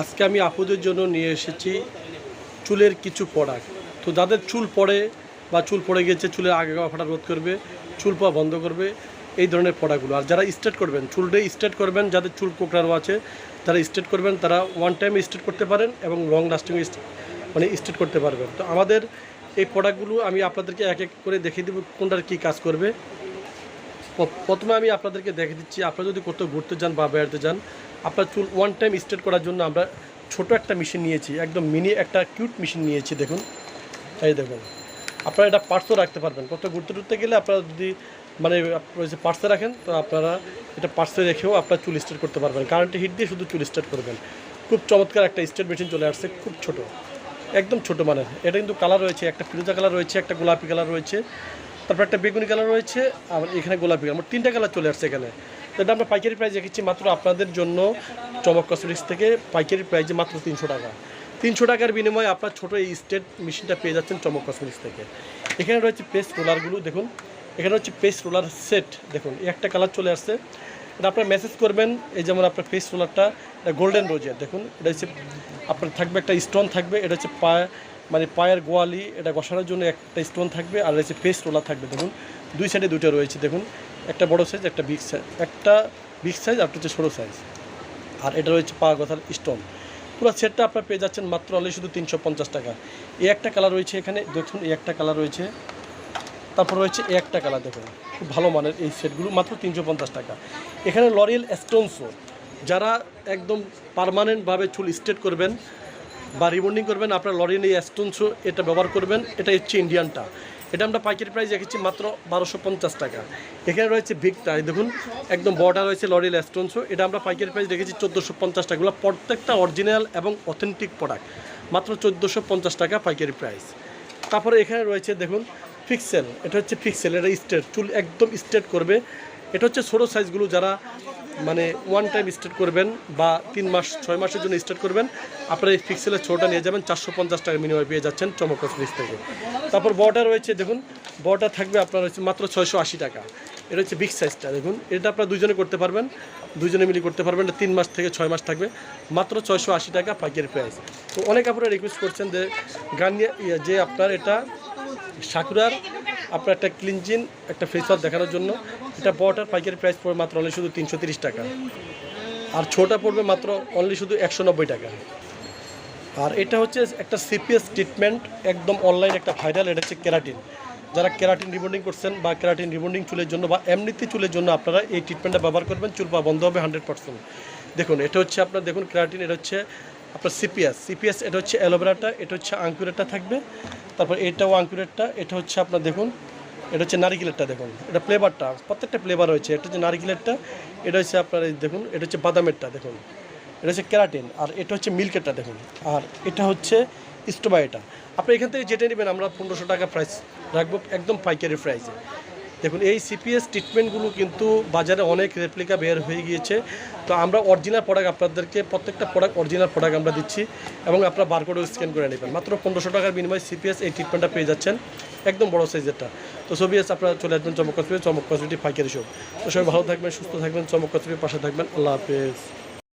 আজকে আমি আপুদের জন্য নিয়ে এসেছি চুলের কিছু প্রোডাক্ট তো যাদের চুল পড়ে বা চুল পড়ে গেছে, চুলের আগে ফাটা রোধ করবে, চুল পাওয়া বন্ধ করবে, এই ধরনের প্রোডাক্টগুলো আর যারা স্ট্রেট করবেন চুলটা স্ট্রেট করবেন, যাদের চুল কোকড়ানো আছে যারা স্ট্রেট করবেন, তারা ওয়ান টাইম স্ট্রেট করতে পারেন এবং লং লাস্টিং মানে স্ট্রেট করতে পারবেন। তো আমাদের এই প্রোডাক্টগুলো আমি আপনাদেরকে এক এক করে দেখিয়ে দেবো কোনটার কী কাজ করবে। প্রথমে আমি আপনাদেরকে দেখে দিচ্ছি, আপনারা যদি কোথাও ঘুরতে যান বা বেড়াতে যান আপনার চুল ওয়ান টাইম স্ট্রেট করার জন্য আমরা ছোট একটা মেশিন নিয়েছি, একদম মিনি একটা কিউট মেশিন নিয়েছি, দেখুন। এই দেখুন। আপনারা এটা পার্সও রাখতে পারবেন। কোথাও ঘুরতে টুরতে গেলে আপনারা যদি মানে পার্সে রাখেন, তো আপনারা এটা পার্সে রেখেও আপনার চুল স্ট্রেট করতে পারবেন। কারেন্টে হিট দিয়ে শুধু চুল স্ট্রেট করবেন। খুব চমৎকার একটা স্ট্রেট মেশিন চলে আসছে, খুব ছোট। একদম ছোট মানের। এটা কিন্তু কালার রয়েছে, একটা ফিরোজা কালার রয়েছে, একটা গোলাপি কালার রয়েছে। তারপর একটা বেগুনি কালার রয়েছে, আর এখানে গোলাপি কালার মোট তিনটা কালার চলে আসছে এখানে। এটা আমরা পাইকারি প্রাইস রেখেছি মাত্র আপনাদের জন্য চমক কসমেটিক্স থেকে। পাইকারি প্রাইসে মাত্র তিনশো টাকা। তিনশো টাকার বিনিময়ে আপনার ছোটো এই স্টেট মেশিনটা পেয়ে যাচ্ছেন চমক কসমেটিক্স থেকে। এখানে রয়েছে পেস্ট রোলারগুলো দেখুন। এখানে হচ্ছে পেস্ট রোলার সেট দেখুন। একটা কালার চলে আসছে। এটা আপনার মেসেজ করবেন, এই যেমন আপনার পেস্ট রোলারটা এটা গোল্ডেন রোজের দেখুন। এটা হচ্ছে আপনার থাকবে একটা স্টোন থাকবে, এটা হচ্ছে পায়ে মানে পায়ের গোয়ালি, এটা বসানোর জন্য একটা স্টোন থাকবে, আর হচ্ছে পেস্ট রোলার থাকবে, দেখুন। দুই সাইডে দুটো রয়েছে, দেখুন। একটা বড় সাইজ একটা বিগ সাইজ একটা বিগ সাইজ আর হচ্ছে ছোটো সাইজ আর এটা রয়েছে পা কথার স্টোন পুরো সেটটা আপনার পেয়ে যাচ্ছেন মাত্র অনলি শুধু তিনশো পঞ্চাশ টাকা। এই একটা কালার রয়েছে এখানে। দেখুন, এই একটা কালার রয়েছে। তারপর রয়েছে এই একটা কালার দেখুন। খুব ভালো মানের এই সেটগুলো মাত্র তিনশো পঞ্চাশ টাকা। এখানে লরিয়েল স্টোনসও যারা একদম পারমানেন্টভাবে চুল স্ট্রেট করবেন বা রিবন্ডিং করবেন, আপনার লরিয়েল এই স্টোনসও এটা ব্যবহার করবেন। এটা হচ্ছে ইন্ডিয়ানটা এটা আমরা পাইকারি প্রাইস রেখেছি মাত্র বারোশো পঞ্চাশ টাকা। এখানে রয়েছে ভিকটা দেখুন, একদম বর্ডার রয়েছে লরিয়েল স্টোনসও এটা আমরা পাইকারি প্রাইস রেখেছি চোদ্দোশো পঞ্চাশ টাকা। এগুলো প্রত্যেকটা অরিজিনাল এবং অথেন্টিক প্রোডাক্ট মাত্র চোদ্দোশো পঞ্চাশ টাকা পাইকারি প্রাইস তারপরে এখানে রয়েছে, দেখুন ফিক্সেল এটা হচ্ছে ফিক্সেল এটা স্ট্রেট চুল একদম স্ট্রেট করবে। এটা হচ্ছে ছোটো সাইজগুলো যারা মানে ওয়ান টাইম স্টার্ট করবেন বা তিন মাস, ছয় মাসের জন্য স্টার্ট করবেন, আপনারা এই ফিক্সেলের ছোটোটা নিয়ে যাবেন, চারশো পঞ্চাশ টাকা মিনিমাম পেয়ে যাচ্ছেন চমক কসমেটিক্স থেকে। তারপর বর্ডার রয়েছে, দেখুন বর্ডার থাকবে আপনার হচ্ছে মাত্র ছয়শো আশি টাকা। এটা হচ্ছে বিগ সাইজটা দেখুন, এটা আপনারা দুজনে করতে পারবেন, দুজনে মিলে করতে পারবেন তিন মাস থেকে ছয় মাস থাকবে, মাত্র ছয়শো আশি টাকা পাইকারি প্রাইস তো অনেক আপনারা রিকোয়েস্ট করছেন যে গান যে আপনার এটা সাকুরার, আপনার একটা ক্লিনজিন একটা ফেস ওয়াশ দেখানোর জন্য। এটা বড়টার পাইকারি প্রাইস পড়বে মাত্র অনলি শুধু তিনশো টাকা। আর ছোটা পড়বে মাত্র অনলি শুধু একশো নব্বই টাকা। আর এটা হচ্ছে একটা সিপিএস ট্রিটমেন্ট একদম অনলাইন একটা ভাইরাল এটা হচ্ছে কেরাটিন যারা কেরাটিন রিবন্ডিং করছেন বা কেরাটিন রিবন্ডিং চুলের জন্য বা এমনিতে চুলের জন্য আপনারা এই ট্রিটমেন্টটা ব্যবহার করবেন, চুল পা বন্ধ হবে হান্ড্রেড পার্সেন্ট দেখুন, এটা হচ্ছে আপনার, দেখুন কেরাটিন এটা হচ্ছে আপনার সিপিএস সিপিএস এটা হচ্ছে অ্যালোভেরাটা এটা হচ্ছে আঙ্কুরেটটা থাকবে। তারপর এটাও আঙ্কুরেটটা, এটা হচ্ছে আপনার, দেখুন এটা হচ্ছে নারিকেলেরটা দেখুন। এটা ফ্লেভারটা প্রত্যেকটা ফ্লেভার রয়েছে। এটা হচ্ছে নারিকেলেরটা, এটা হচ্ছে আপনার দেখুন, এটা হচ্ছে বাদামেরটা দেখুন। এটা হচ্ছে ক্যারাটিন আর এটা হচ্ছে মিল্কেরটা দেখুন। আর এটা হচ্ছে স্টোবাইটা আপনি এখান থেকে যেটা নেবেন, আমরা পনেরোশো টাকা প্রাইস রাখব, একদম পাইকারি প্রাইসে দেখুন, এই সিপিএস ট্রিটমেন্টগুলো কিন্তু বাজারে অনেক রেপ্লিকা বের হয়ে গিয়েছে। তো আমরা অরিজিনাল প্রোডাক্ট আপনাদেরকে, প্রত্যেকটা প্রোডাক্ট অরিজিনাল প্রোডাক্ট আমরা দিচ্ছি এবং আপনারা বারকোডও স্ক্যান করে নেবেন। মাত্র পনেরোশো টাকার বিনিময়ে সিপিএস এই ট্রিটমেন্টটা পেয়ে যাচ্ছেন, একদম বড় সাইজেরটা তো সবিএস আপনারা চলে আসবেন চমক কসমেটি চমক কসমেটি পাইকারি শপ তো সবাই ভালো থাকবেন, সুস্থ থাকবেন চমক কসমেটির পাশে থাকবেন। আল্লাহ হাফেজ।